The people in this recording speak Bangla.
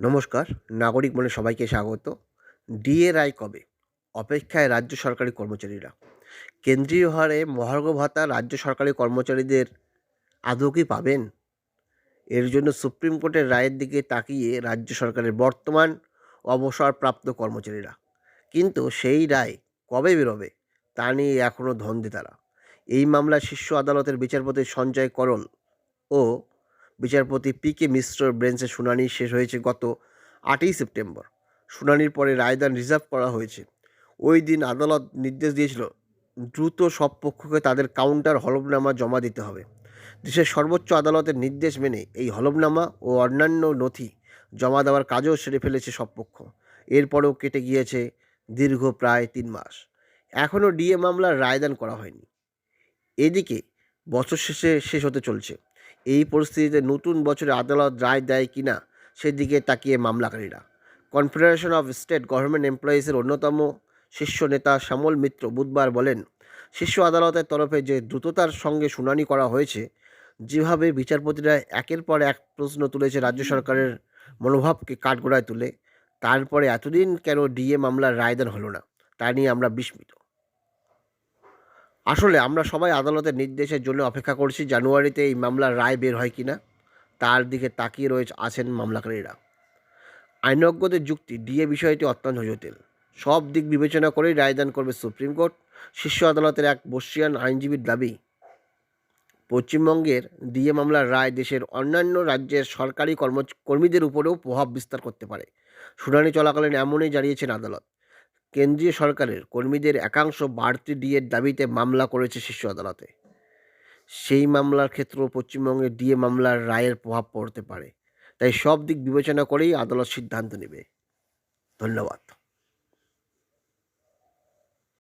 নমস্কার, নাগরিক মনে সবাইকে স্বাগত। ডিএ রায় কবে? অপেক্ষায় রাজ্য সরকারি কর্মচারীরা। কেন্দ্রীয় হারে মহার্ঘ ভাতা রাজ্য সরকারি কর্মচারীদের আদৌ কি পাবেন? এর জন্য সুপ্রিম কোর্টের রায়ের দিকে তাকিয়ে রাজ্য সরকারের বর্তমান অবসরপ্রাপ্ত কর্মচারীরা। কিন্তু সেই রায় কবে বেরোবে, তা নিয়ে এখনও ধন্দে তারা। এই মামলায় শীর্ষ আদালতের বিচারপতি সঞ্জয় করল ও বিচারপতি পি কে মিশ্রর বেঞ্চে শুনানি শেষ হয়েছে গত আটই সেপ্টেম্বর। শুনানির পরে রায়দান রিজার্ভ করা হয়েছে। ওই দিন আদালত নির্দেশ দিয়েছিল, দ্রুত সব পক্ষকে তাদের কাউন্টার হলফনামা জমা দিতে হবে। দেশের সর্বোচ্চ আদালতের নির্দেশ মেনে এই হলফনামা ও অন্যান্য নথি জমা দেওয়ার কাজও সেরে ফেলেছে সব পক্ষ। এরপরেও কেটে গিয়েছে দীর্ঘ প্রায় তিন মাস। এখনও ডিএ মামলার রায়দান করা হয়নি। এদিকে বছর শেষে শেষ হতে চলছে। এই পরিস্থিতিতে নতুন বছরে আদালত রায় দেয় কিনা, সেদিকে তাকিয়ে মামলাকারীরা। কনফেডারেশন অফ স্টেট গভর্নমেন্ট এমপ্লয়িজের অন্যতম শীর্ষ নেতা শ্যামল মিত্র বুধবার বলেন, শীর্ষ আদালতের তরফে যে দ্রুততার সঙ্গে শুনানি করা হয়েছে, যেভাবে বিচারপতিরা একের পর এক প্রশ্ন তুলেছে রাজ্য সরকারের মনোভাবকে কাঠগড়ায় তুলে, তারপরে এতদিন কেন ডিএ মামলার রায়দান হলো না, তা নিয়ে আমরা বিস্মিত। আসলে আমরা সবাই আদালতের নির্দেশের জন্য অপেক্ষা করছি জানুয়ারিতে এই মামলার রায় বের হয় কিনা। তার দিকে তাকিয়ে রয়েছে, আছেন মামলাকারীরা। আইনজ্ঞদের যুক্তি, ডিএ বিষয়টি অত্যন্ত জটিল। সব দিক বিবেচনা করেই রায়দান করবে সুপ্রিম কোর্ট। শীর্ষ আদালতের এক বর্ষিয়ান আইনজীবীর দাবি, পশ্চিমবঙ্গের ডিএ মামলার রায় দেশের অন্যান্য রাজ্যের সরকারি কর্ম কর্মীদের উপরেও প্রভাব বিস্তার করতে পারে। শুনানি চলাকালীন এমনই জানিয়েছেন আদালত। কেন্দ্রীয় সরকারের কর্মীদের একাংশ বাড়তি ডিএর দাবিতে মামলা করেছে শীর্ষ আদালতে। সেই মামলার ক্ষেত্রেও পশ্চিমবঙ্গে ডিএ মামলার রায়ের প্রভাব পড়তে পারে। তাই সব দিক বিবেচনা করেই আদালত সিদ্ধান্ত নেবে। ধন্যবাদ।